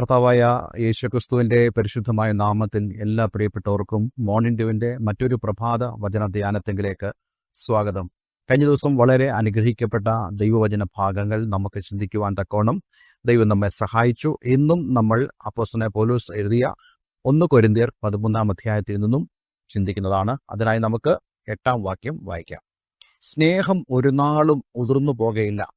കർത്താവായ യേശുക്രിസ്തുവിന്റെ പരിശുദ്ധമായ നാമത്തിൽ എല്ലാ പ്രിയപ്പെട്ടവർക്കും മോർണിംഗ് ഡ്യൂവിന്റെ മറ്റൊരു പ്രഭാത വചന ധ്യാനത്തെങ്കിലേക്ക് സ്വാഗതം. കഴിഞ്ഞ ദിവസം വളരെ അനുഗ്രഹിക്കപ്പെട്ട ദൈവവചന ഭാഗങ്ങൾ നമുക്ക് ചിന്തിക്കുവാൻ തക്കോണം ദൈവം നമ്മെ സഹായിച്ചു. ഇന്നും നമ്മൾ അപ്പോസ്തലനായ പോലൂസ് എഴുതിയ ഒന്ന് കൊരിന്തിയർ പതിമൂന്നാം അധ്യായത്തിൽ നിന്നും ചിന്തിക്കുന്നതാണ്. അതിനായി നമുക്ക് എട്ടാം വാക്യം വായിക്കാം. സ്നേഹം ഒരു നാളും ഉതിർന്നു പോകയില്ല.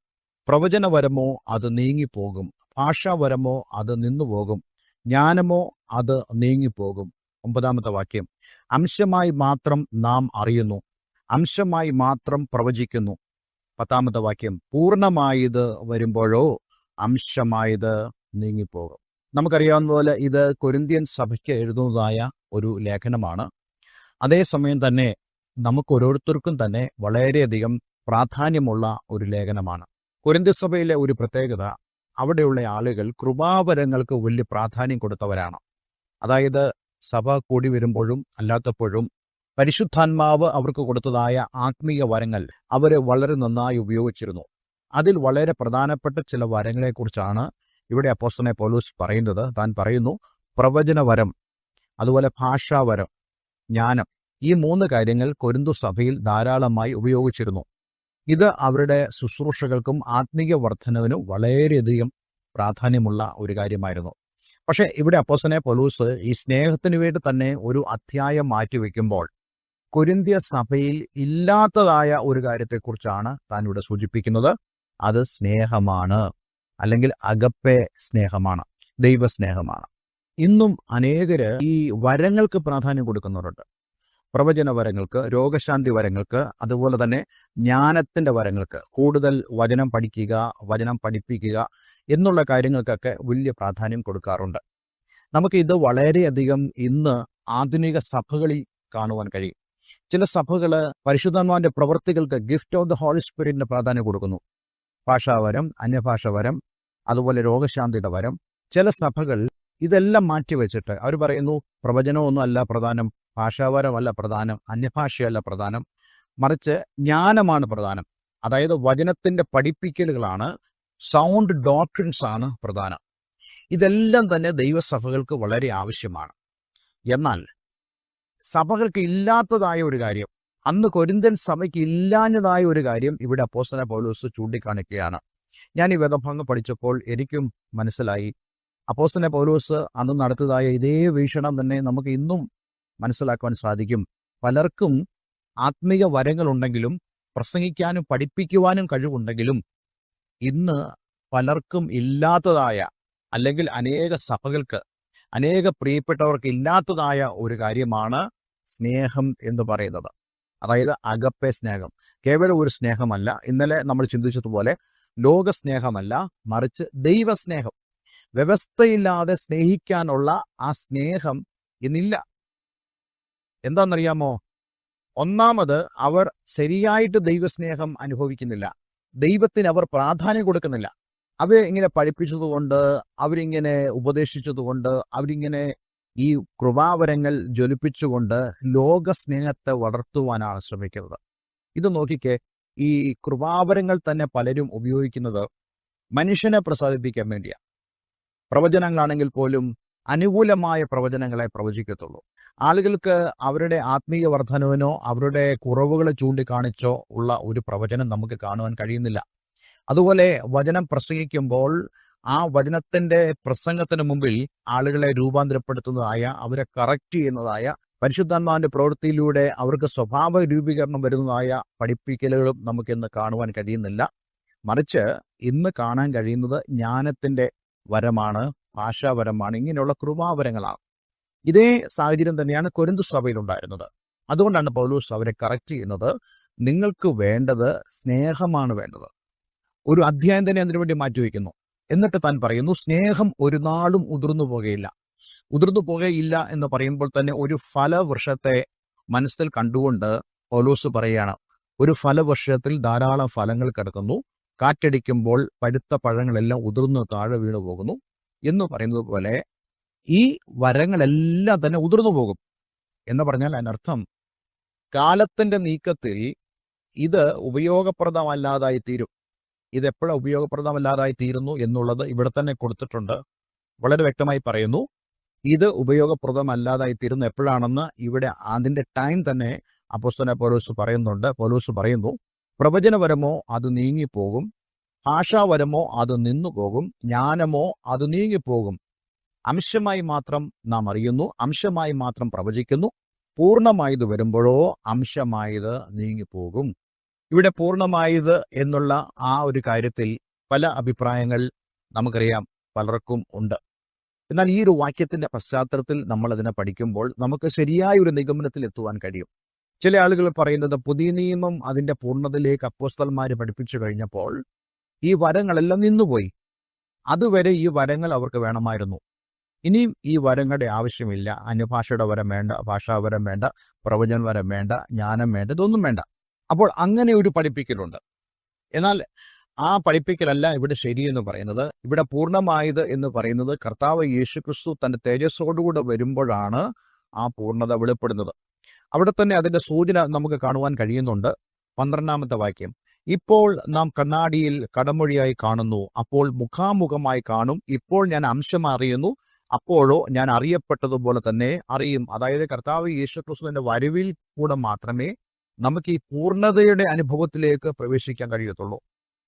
പ്രവചനവരമോ അത് നീങ്ങിപ്പോകും. ഭാഷാവരമോ അത് നിന്നുപോകും. ജ്ഞാനമോ അത് നീങ്ങിപ്പോകും. ഒമ്പതാമത്തെ വാക്യം. അംശമായി മാത്രം നാം അറിയുന്നു. അംശമായി മാത്രം പ്രവചിക്കുന്നു. പത്താമത്തെ വാക്യം. പൂർണമായത് വരുമ്പോഴോ അംശമായത് നീങ്ങിപ്പോകും. നമുക്കറിയാവുന്ന പോലെ ഇത് കൊരിന്ത്യൻ സഭയ്ക്ക് എഴുതുന്നതായ ഒരു ലേഖനമാണ്. അതേസമയം തന്നെ നമുക്ക് ഓരോരുത്തർക്കും തന്നെ വളരെയധികം പ്രാധാന്യമുള്ള ഒരു ലേഖനമാണ്. കൊരിന്ത്യ സഭയിലെ ഒരു പ്രത്യേകത അവിടെയുള്ള ആളുകൾ കൃപാവരങ്ങൾക്ക് വലിയ പ്രാധാന്യം കൊടുത്തവരാണ്. അതായത് സഭ കൂടി വരുമ്പോഴും അല്ലാത്തപ്പോഴും പരിശുദ്ധാത്മാവ് അവർക്ക് കൊടുത്തതായ ആത്മീയ വരങ്ങൾ അവർ വളരെ നന്നായി ഉപയോഗിച്ചിരുന്നു. അതിൽ വളരെ പ്രധാനപ്പെട്ട ചില വരങ്ങളെക്കുറിച്ചാണ് ഇവിടെ അപ്പോസ്തലനായ പൗലോസ് പറയുന്നത്. താൻ പറയുന്നു പ്രവചനവരം അതുപോലെ ഭാഷാവരം ജ്ഞാനം ഈ മൂന്ന് കാര്യങ്ങൾ കൊരിന്തു സഭയിൽ ധാരാളമായി ഉപയോഗിച്ചിരുന്നു. ഇത് അവരുടെ ശുശ്രൂഷകൾക്കും ആത്മീയ വർധനവിനും വളരെയധികം പ്രാധാന്യമുള്ള ഒരു കാര്യമായിരുന്നു. പക്ഷേ ഇവിടെ അപ്പോസനെ പൊലൂസ് ഈ സ്നേഹത്തിനു വേണ്ടി തന്നെ ഒരു അധ്യായം മാറ്റിവെക്കുമ്പോൾ കൊരിന്ത്യ സഭയിൽ ഇല്ലാത്തതായ ഒരു കാര്യത്തെക്കുറിച്ചാണ് താൻ ഇവിടെ സൂചിപ്പിക്കുന്നത്. അത് സ്നേഹമാണ്. അല്ലെങ്കിൽ അകപ്പെ സ്നേഹമാണ്. ദൈവസ്നേഹമാണ്. ഇന്നും അനേകര് ഈ വരങ്ങൾക്ക് പ്രാധാന്യം കൊടുക്കുന്നവരുണ്ട്. പ്രവചന വരങ്ങൾക്ക് രോഗശാന്തി വരങ്ങൾക്ക് അതുപോലെ തന്നെ ജ്ഞാനത്തിന്റെ വരങ്ങൾക്ക് കൂടുതൽ വചനം പഠിക്കുക വചനം പഠിപ്പിക്കുക എന്നുള്ള കാര്യങ്ങൾക്കൊക്കെ വലിയ പ്രാധാന്യം കൊടുക്കാറുണ്ട്. നമുക്ക് ഇത് വളരെയധികം ഇന്ന് ആധുനിക സഭകളിൽ കാണുവാൻ കഴിയും. ചില സഭകൾ പരിശുദ്ധന്മാരുടെ പ്രവൃത്തികൾക്ക് ഗിഫ്റ്റ് ഓഫ് ദ ഹോളി സ്പിരിറ്റിന് പ്രാധാന്യം കൊടുക്കുന്നു. ഭാഷാവരം അന്യഭാഷാവരം അതുപോലെ രോഗശാന്തിയുടെ വരം. ചില സഭകൾ ഇതെല്ലാം മാറ്റിവെച്ചിട്ട് അവർ പറയുന്നു പ്രവചനമൊന്നും അല്ല പ്രധാനം ഭാഷാവരമല്ല പ്രധാനം അന്യഭാഷയല്ല പ്രധാനം. മറിച്ച് ജ്ഞാനമാണ് പ്രധാനം. അതായത് വചനത്തിന്റെ പഠിപ്പിക്കലുകളാണ് സൗണ്ട് ഡോക്ട്രിൻസ് ആണ് പ്രധാനം. ഇതെല്ലാം തന്നെ ദൈവസഭകൾക്ക് വളരെ ആവശ്യമാണ്. എന്നാൽ സഭകൾക്ക് ഇല്ലാത്തതായ ഒരു കാര്യം അന്ന് കൊരിന്തൻ സഭയ്ക്ക് ഇല്ലാഞ്ഞതായ ഒരു കാര്യം ഇവിടെ അപ്പോസ്തല പൗലോസ് ചൂണ്ടിക്കാണിക്കുകയാണ്. ഞാൻ ഈ വേദഭാഗം പഠിച്ചപ്പോൾ എനിക്കും മനസ്സിലായി. അപ്പോസ്തല പൗലോസ് അന്ന് നടത്തിയതായ ഇതേ വീക്ഷണം തന്നെ നമുക്ക് ഇന്നും മനസ്സിലാക്കുവാൻ സാധിക്കും. പലർക്കും ആത്മീയ വരങ്ങളുണ്ടെങ്കിലും പ്രസംഗിക്കാനും പഠിപ്പിക്കുവാനും കഴിവുണ്ടെങ്കിലും ഇന്ന് പലർക്കും ഇല്ലാത്തതായ അല്ലെങ്കിൽ അനേക സഭകൾക്ക് അനേക പ്രിയപ്പെട്ടവർക്ക് ഇല്ലാത്തതായ ഒരു കാര്യമാണ് സ്നേഹം എന്ന് പറയുന്നത്. അതായത് അകപ്പെ സ്നേഹം. കേവലം ഒരു സ്നേഹമല്ല. ഇന്നലെ നമ്മൾ ചിന്തിച്ചതുപോലെ ലോക സ്നേഹമല്ല മറിച്ച് ദൈവസ്നേഹം. വ്യവസ്ഥയില്ലാതെ സ്നേഹിക്കാനുള്ള ആ സ്നേഹം ഇന്നില്ല. എന്താണെന്നറിയാമോ? ഒന്നാമത് അവർ ശരിയായിട്ട് ദൈവസ്നേഹം അനുഭവിക്കുന്നില്ല. ദൈവത്തിന് അവർ പ്രാധാന്യം കൊടുക്കുന്നില്ല. അവരെ ഇങ്ങനെ പഠിപ്പിച്ചതുകൊണ്ട് അവരിങ്ങനെ ഉപദേശിച്ചതുകൊണ്ട് അവരിങ്ങനെ ഈ കൃപാവരങ്ങൾ ജ്വലിപ്പിച്ചുകൊണ്ട് ലോകസ്നേഹത്തെ വളർത്തുവാനാണ് ശ്രമിക്കുന്നത്. ഇത് നോക്കിക്കേ ഈ കൃപാവരങ്ങൾ തന്നെ പലരും ഉപയോഗിക്കുന്നത് മനുഷ്യനെ പ്രസാദിപ്പിക്കാൻ വേണ്ടിയാണ് പ്രവചനങ്ങളാണെങ്കിൽ പോലും അനുകൂലമായ പ്രവചനങ്ങളെ പ്രവചിക്കത്തുള്ളൂ. ആളുകൾക്ക് അവരുടെ ആത്മീയ വർധനവിനോ അവരുടെ കുറവുകളെ ചൂണ്ടിക്കാണിച്ചോ ഉള്ള ഒരു പ്രവചനം നമുക്ക് കാണുവാൻ കഴിയുന്നില്ല. അതുപോലെ വചനം പ്രസംഗിക്കുമ്പോൾ ആ വചനത്തിന്റെ പ്രസംഗത്തിന് മുമ്പിൽ ആളുകളെ രൂപാന്തരപ്പെടുത്തുന്നതായ അവരെ കറക്റ്റ് ചെയ്യുന്നതായ പരിശുദ്ധാത്മാവിന്റെ പ്രവൃത്തിയിലൂടെ അവർക്ക് സ്വഭാവ രൂപീകരണം വരുന്നതായ പഠിപ്പിക്കലുകളും നമുക്കിന്ന് കാണുവാൻ കഴിയുന്നില്ല. മറിച്ച് ഇന്ന് കാണാൻ കഴിയുന്നത് ജ്ഞാനത്തിന്റെ വരമാണ്. ഭാഷാവരമാണ് ഇങ്ങനെയുള്ള കൃപാവരങ്ങളാണ്. ഇതേ സാഹചര്യം തന്നെയാണ് കൊരിന്തു സഭയിലുണ്ടായിരുന്നത്. അതുകൊണ്ടാണ് പൗലൂസ് അവരെ കറക്റ്റ് ചെയ്യുന്നത്. നിങ്ങൾക്ക് വേണ്ടത് സ്നേഹമാണ് വേണ്ടത്. ഒരു അധ്യായം തന്നെ അതിനുവേണ്ടി മാറ്റിവെക്കുന്നു എന്നിട്ട് താൻ പറയുന്നു സ്നേഹം ഒരു നാളും ഉതിർന്നു പോകുകയില്ല ഉതിർന്നു പോകുകയില്ല എന്ന് പറയുമ്പോൾ തന്നെ ഒരു ഫലവൃക്ഷത്തെ മനസ്സിൽ കണ്ടുകൊണ്ട് പൗലൂസ് പറയുകയാണ് ഒരു ഫലവൃക്ഷത്തിൽ ധാരാളം ഫലങ്ങൾ കിടക്കുന്നു. കാറ്റടിക്കുമ്പോൾ പഴുത്ത പഴങ്ങളെല്ലാം ഉതിർന്ന് താഴെ വീണു പോകുന്നു. എന്ന് പറയുന്നത് പോലെ ഈ വരങ്ങളെല്ലാം തന്നെ ഉതിർന്നു പോകും. എന്ന് പറഞ്ഞാൽ അതിനർത്ഥം കാലത്തിന്റെ നീക്കത്തിൽ ഇത് ഉപയോഗപ്രദമല്ലാതായി തീരും. ഇത് എപ്പോഴാണ് ഉപയോഗപ്രദമല്ലാതായി തീരുന്നു എന്നുള്ളത് ഇവിടെ തന്നെ കൊടുത്തിട്ടുണ്ട്. വളരെ വ്യക്തമായി പറയുന്നു. ഇത് ഉപയോഗപ്രദമല്ലാതായി തീരുന്നു എപ്പോഴാണെന്ന് ഇവിടെ അതിന്റെ ടൈം തന്നെ അപ്പോസ്തന പോലൂസ് പറയുന്നുണ്ട്. പോലൂസ് പറയുന്നു പ്രവചനപരമോ അത് നീങ്ങിപ്പോകും. ഭാഷാപരമോ അത് നിന്നുപോകും ജ്ഞാനമോ അത് നീങ്ങിപ്പോകും അംശമായി മാത്രം നാം അറിയുന്നു അംശമായി മാത്രം പ്രവചിക്കുന്നു. പൂർണമായത് വരുമ്പോഴോ അംശമായത് നീങ്ങിപ്പോകും ഇവിടെ പൂർണമായത് എന്നുള്ള ആ ഒരു കാര്യത്തിൽ പല അഭിപ്രായങ്ങൾ നമുക്കറിയാം പലർക്കും ഉണ്ട്. എന്നാൽ ഈ ഒരു വാക്യത്തിന്റെ പശ്ചാത്തലത്തിൽ നമ്മൾ അതിനെ പഠിക്കുമ്പോൾ നമുക്ക് ശരിയായ ഒരു നിഗമനത്തിൽ എത്തുവാൻ കഴിയും. ചില ആളുകൾ പറയുന്നത് പുതിയ നിയമം അതിന്റെ പൂർണതയിലേക്ക് അപ്പോസ്തലന്മാര് പഠിപ്പിച്ചു കഴിഞ്ഞപ്പോൾ ഈ വരങ്ങളെല്ലാം നിന്നുപോയി. അതുവരെ ഈ വരങ്ങൾ അവർക്ക് വേണമായിരുന്നു. ഇനിയും ഈ വരങ്ങളുടെ ആവശ്യമില്ല. അന്യഭാഷയുടെ വരം വേണ്ട ഭാഷാവരം വേണ്ട പ്രവചന വരം വേണ്ട ജ്ഞാനം വേണ്ട ഇതൊന്നും വേണ്ട. അപ്പോൾ അങ്ങനെ ഒരു പഠിപ്പിക്കലുണ്ട്. എന്നാൽ ആ പഠിപ്പിക്കലല്ല ഇവിടെ ശരിയെന്ന് പറയുന്നത്. ഇവിടെ പൂർണമായത് എന്ന് പറയുന്നത് കർത്താവ് യേശു ക്രിസ്തു തന്റെ തേജസ്സോടുകൂടെ വരുമ്പോഴാണ് ആ പൂർണത വെളിപ്പെടുന്നത്. അവിടെ തന്നെ അതിന്റെ സൂചന നമുക്ക് കാണുവാൻ കഴിയുന്നുണ്ട്. പന്ത്രണ്ടാമത്തെ വാക്യം. ഇപ്പോൾ നാം കണ്ണാടിയിൽ കടമൊഴിയായി കാണുന്നു. അപ്പോൾ മുഖാമുഖമായി കാണും. ഇപ്പോൾ ഞാൻ അംശം അറിയുന്നു. അപ്പോഴോ ഞാൻ അറിയപ്പെട്ടതുപോലെ തന്നെ അറിയും. അതായത് കർത്താവ് യേശുക്രിസ്തുവിന്റെ വരവിൽ കൂടെ മാത്രമേ നമുക്ക് ഈ പൂർണതയുടെ അനുഭവത്തിലേക്ക് പ്രവേശിക്കാൻ കഴിയത്തുള്ളൂ.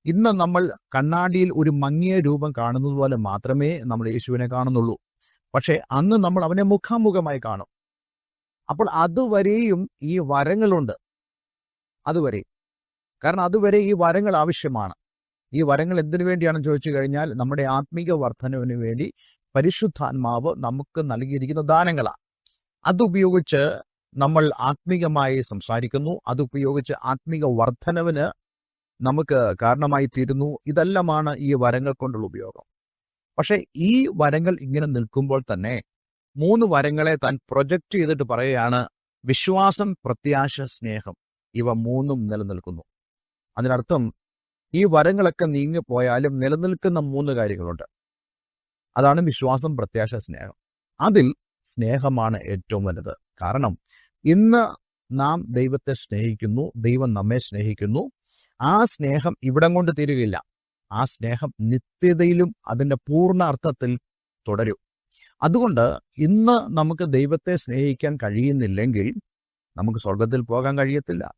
ഇന്ന് നമ്മൾ കണ്ണാടിയിൽ ഒരു മങ്ങിയ രൂപം കാണുന്നത് പോലെ മാത്രമേ നമ്മൾ യേശുവിനെ കാണുന്നുള്ളൂ. പക്ഷേ അന്ന് നമ്മൾ അവനെ മുഖാമുഖമായി കാണും. അപ്പോൾ അതുവരെയും ഈ വരങ്ങളുണ്ട്. അതുവരെ കാരണം അതുവരെ ഈ വരങ്ങൾ ആവശ്യമാണ്. ഈ വരങ്ങൾ എന്തിനു വേണ്ടിയാണെന്ന് ചോദിച്ചു കഴിഞ്ഞാൽ നമ്മുടെ ആത്മീക വർധനവിന് വേണ്ടി പരിശുദ്ധാത്മാവ് നമുക്ക് നൽകിയിരിക്കുന്ന ദാനങ്ങളാണ്. അതുപയോഗിച്ച് നമ്മൾ ആത്മീകമായി സംസാരിക്കുന്നു. അതുപയോഗിച്ച് ആത്മീക വർധനവിന് നമുക്ക് കാരണമായി തീരുന്നു. ഇതെല്ലാമാണ് ഈ വരങ്ങൾ കൊണ്ടുള്ള ഉപയോഗം. പക്ഷേ ഈ വരങ്ങൾ ഇങ്ങനെ നിൽക്കുമ്പോൾ തന്നെ മൂന്ന് വരങ്ങളെ താൻ പ്രൊജക്റ്റ് ചെയ്തിട്ട് പറയുകയാണ് വിശ്വാസം പ്രത്യാശ സ്നേഹം. ഇവ മൂന്നും നിലനിൽക്കുന്നു. അതിനർത്ഥം ഈ വരങ്ങളൊക്കെ നീങ്ങിപ്പോയാലും നിലനിൽക്കുന്ന മൂന്ന് കാര്യങ്ങളുണ്ട്. അതാണ് വിശ്വാസം പ്രത്യാശ സ്നേഹം. അതിൽ സ്നേഹമാണ് ഏറ്റവും വലുത്. കാരണം ഇന്ന് നാം ദൈവത്തെ സ്നേഹിക്കുന്നു ദൈവം നമ്മെ സ്നേഹിക്കുന്നു. ആ സ്നേഹം ഇവിടം കൊണ്ട് തീരുകയില്ല. ആ സ്നേഹം നിത്യതയിലും അതിന്റെ പൂർണ അർത്ഥത്തിൽ തുടരും. അതുകൊണ്ട് ഇന്ന് നമുക്ക് ദൈവത്തെ സ്നേഹിക്കാൻ കഴിയുന്നില്ലെങ്കിൽ നമുക്ക് സ്വർഗത്തിൽ പോകാൻ കഴിയത്തില്ല.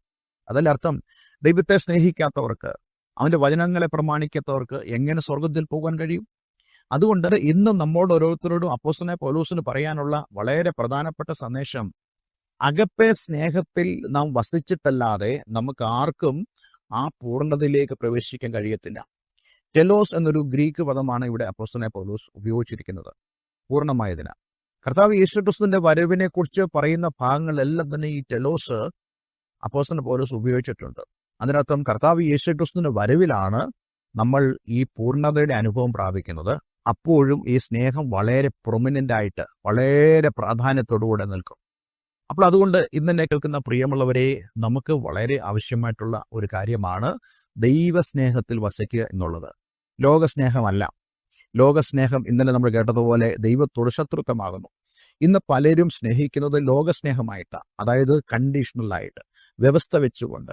അതല്ല അർത്ഥം ദൈവത്തെ സ്നേഹിക്കാത്തവർക്ക് അവന്റെ വചനങ്ങളെ പ്രമാണിക്കാത്തവർക്ക് എങ്ങനെ സ്വർഗത്തിൽ പോകാൻ കഴിയും? അതുകൊണ്ട് ഇന്ന് നമ്മോട് ഓരോരുത്തരോടും അപ്പോസിനെ പൗലൂസിന് പറയാനുള്ള വളരെ പ്രധാനപ്പെട്ട സന്ദേശം അകപ്പെ സ്നേഹത്തിൽ നാം വസിച്ചിട്ടല്ലാതെ നമുക്ക് ആർക്കും ആ പൂർണതയിലേക്ക് പ്രവേശിക്കാൻ കഴിയത്തില്ല. ടെലോസ് എന്നൊരു ഗ്രീക്ക് പദമാണ് ഇവിടെ അപ്പോസ്തലനായ പൗലോസ് ഉപയോഗിച്ചിരിക്കുന്നത്. പൂർണമായതിനാൽ. കർത്താവ് യേശുക്രിസ്തുവിന്റെ വരവിനെ കുറിച്ച് പറയുന്ന ഭാഗങ്ങളെല്ലാം തന്നെ ഈ ടെലോസ് അപ്പോസ്തലൻ പോലീസ് ഉപയോഗിച്ചിട്ടുണ്ട്. അതിനർത്ഥം കർത്താവ് യേശു ക്രിസ്തുവിന്റെ വരവിലാണ് നമ്മൾ ഈ പൂർണതയുടെ അനുഭവം പ്രാപിക്കുന്നത്. അപ്പോഴും ഈ സ്നേഹം വളരെ പ്രൊമിനന്റ് ആയിട്ട് വളരെ പ്രാധാന്യത്തോടുകൂടെ നിൽക്കും. അപ്പോൾ അതുകൊണ്ട് ഇന്നെന്നെ കേൾക്കുന്ന പ്രിയമുള്ളവരെ നമുക്ക് വളരെ ആവശ്യമായിട്ടുള്ള ഒരു കാര്യമാണ് ദൈവസ്നേഹത്തിൽ വസിക്കുക എന്നുള്ളത്. ലോകസ്നേഹമല്ല. ലോകസ്നേഹം ഇന്നലെ നമ്മൾ കേട്ടതുപോലെ ദൈവത്തോട് ശത്രുക്കമാകുന്നു ഇന്ന് പലരും സ്നേഹിക്കുന്നത് ലോകസ്നേഹമായിട്ടാണ്. അതായത് കണ്ടീഷണലായിട്ട് വ്യവസ്ഥ വെച്ചുകൊണ്ട്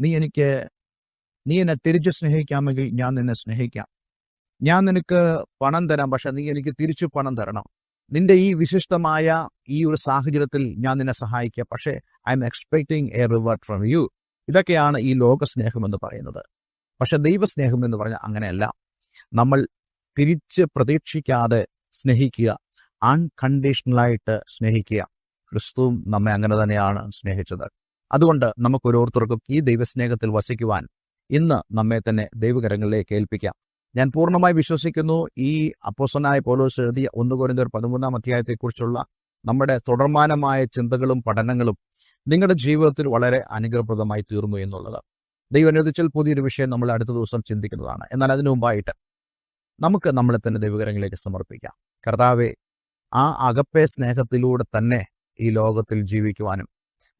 നീ എനിക്ക് നീ എന്നെ തിരിച്ചു സ്നേഹിക്കാമെങ്കിൽ ഞാൻ നിന്നെ സ്നേഹിക്കാം. ഞാൻ നിനക്ക് പണം തരാം പക്ഷെ നീ എനിക്ക് തിരിച്ചു പണം തരണം. നിന്റെ ഈ വിശിഷ്ടമായ ഈ ഒരു സാഹചര്യത്തിൽ ഞാൻ നിന്നെ സഹായിക്കാം. പക്ഷേ I am expecting a revert from you ഇതൊക്കെയാണ് ഈ ലോകസ്നേഹം എന്ന് പറയുന്നത്. പക്ഷെ ദൈവസ്നേഹം എന്ന് പറഞ്ഞാൽ അങ്ങനെയല്ല. നമ്മൾ തിരിച്ച് പ്രതീക്ഷിക്കാതെ സ്നേഹിക്കുക അൺകണ്ടീഷണലായിട്ട് സ്നേഹിക്കുക. ക്രിസ്തുവും നമ്മെ അങ്ങനെ തന്നെയാണ് സ്നേഹിച്ചത്. അതുകൊണ്ട് നമുക്ക് ഓരോരുത്തർക്കും ഈ ദൈവസ്നേഹത്തിൽ വസിക്കുവാൻ ഇന്ന് നമ്മെ തന്നെ ദൈവകരങ്ങളിലേക്ക് ഏൽപ്പിക്കാം. ഞാൻ പൂർണമായി വിശ്വസിക്കുന്നു. ഈ അപ്പോസനായ പോലോസ് എഴുതിയ ഒന്ന് കുറഞ്ഞ പതിമൂന്നാം അധ്യായത്തെക്കുറിച്ചുള്ള നമ്മുടെ തുടർമാനമായ ചിന്തകളും പഠനങ്ങളും നിങ്ങളുടെ ജീവിതത്തിൽ വളരെ അനുഗ്രഹപ്രദമായി തീർന്നു എന്നുള്ളത്. ദൈവം അനുവദിച്ചാൽ പുതിയൊരു വിഷയം നമ്മൾ അടുത്ത ദിവസം ചിന്തിക്കുന്നതാണ്. എന്നാൽ അതിനു മുമ്പായിട്ട് നമുക്ക് നമ്മളെ തന്നെ ദൈവകരങ്ങളിലേക്ക് സമർപ്പിക്കാം. കർത്താവെ ആ അകപ്പെ സ്നേഹത്തിലൂടെ തന്നെ ഈ ലോകത്തിൽ ജീവിക്കുവാനും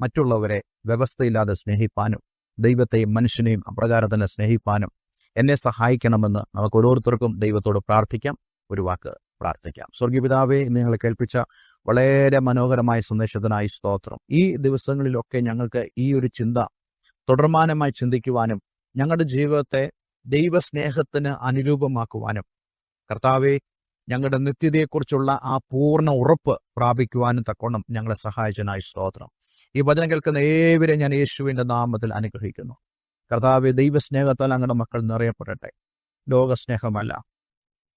മറ്റുള്ളവരെ വ്യവസ്ഥയില്ലാതെ സ്നേഹിപ്പാനും ദൈവത്തെയും മനുഷ്യനെയും അപ്രകാരം തന്നെ സ്നേഹിപ്പാനും എന്നെ സഹായിക്കണമെന്ന് നമുക്ക് ഓരോരുത്തർക്കും ദൈവത്തോട് പ്രാർത്ഥിക്കാം ഒരു വാക്ക് പ്രാർത്ഥിക്കാം. സ്വർഗീയപിതാവെ ഇന്ന് കേൾപ്പിച്ച വളരെ മനോഹരമായ സന്ദേശത്തിനായി സ്തോത്രം. ഈ ദിവസങ്ങളിലൊക്കെ ഞങ്ങൾക്ക് ഈ ഒരു ചിന്ത തുടർമാനമായി ചിന്തിക്കുവാനും ഞങ്ങളുടെ ജീവിതത്തെ ദൈവസ്നേഹത്തിന് അനുരൂപമാക്കുവാനും കർത്താവെ ഞങ്ങളുടെ നിത്യതയെക്കുറിച്ചുള്ള ആ പൂർണ ഉറപ്പ് പ്രാപിക്കുവാനും തക്കോണം ഞങ്ങളെ സഹായിച്ചനായി സ്തോത്രം. ഈ വചനം കേൾക്കുന്ന ഏവരെ ഞാൻ യേശുവിന്റെ നാമത്തിൽ അനുഗ്രഹിക്കുന്നു. കർത്താവ് ദൈവസ്നേഹത്താൽ അങ്ങനെ മക്കൾ നിറയപ്പെടട്ടെ. ലോകസ്നേഹമല്ല.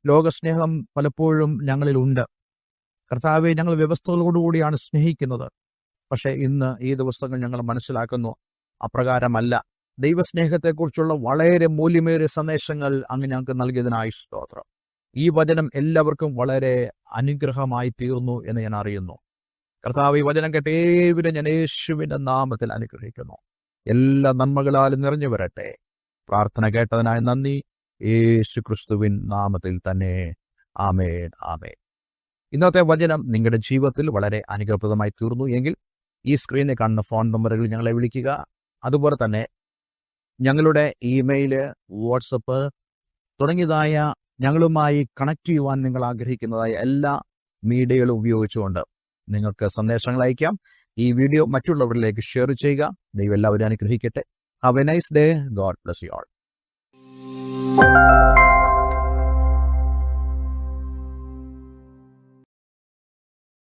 ലോകസ്നേഹം പലപ്പോഴും ഞങ്ങളിൽ ഉണ്ട്. കർത്താവെ ഞങ്ങൾ വ്യവസ്ഥകളോടുകൂടിയാണ് സ്നേഹിക്കുന്നത്. പക്ഷേ ഇന്ന് ഈ ദിവസങ്ങൾ ഞങ്ങൾ മനസ്സിലാക്കുന്നു അപ്രകാരമല്ല. ദൈവസ്നേഹത്തെക്കുറിച്ചുള്ള വളരെ മൂല്യമേറിയ സന്ദേശങ്ങൾ അങ്ങ് ഞങ്ങൾക്ക് നൽകിയതിനായി സ്തോത്രം. ഈ വചനം എല്ലാവർക്കും വളരെ അനുഗ്രഹമായി തീർന്നു എന്ന് ഞാൻ അറിയുന്നു. കർത്താവ് ഈ വചനം കേട്ട് ഏവരും ഞാൻ യേശുവിന്റെ നാമത്തിൽ അനുഗ്രഹിക്കുന്നു. എല്ലാ നന്മകളാലും നിറഞ്ഞു വരട്ടെ. പ്രാർത്ഥന കേട്ടതിനായി നന്ദി. യേശു ക്രിസ്തുവിൻ നാമത്തിൽ തന്നെ. ആമേൻ ആമേൻ. ഇന്നത്തെ വചനം നിങ്ങളുടെ ജീവിതത്തിൽ വളരെ അനുഗ്രഹപ്രദമായി തീർന്നു. എങ്കിൽ ഈ സ്ക്രീനിൽ കാണുന്ന ഫോൺ നമ്പറുകളിൽ ഞങ്ങളെ വിളിക്കുക. അതുപോലെ തന്നെ ഞങ്ങളുടെ ഇമെയിൽ വാട്സപ്പ് തുടങ്ങിയതായ ഞങ്ങളുമായി കണക്ട് ചെയ്യുവാൻ നിങ്ങൾ ആഗ്രഹിക്കുന്നതായ എല്ലാ മീഡിയകളും ഉപയോഗിച്ചുകൊണ്ട് നിങ്ങൾക്ക് സന്ദേശങ്ങൾ അയക്കാം. ഈ വീഡിയോ മറ്റുള്ളവരിലേക്ക് ഷെയർ ചെയ്യുക. ദൈവം എല്ലാവരും അനുഗ്രഹിക്കട്ടെ. Have a nice day God bless you all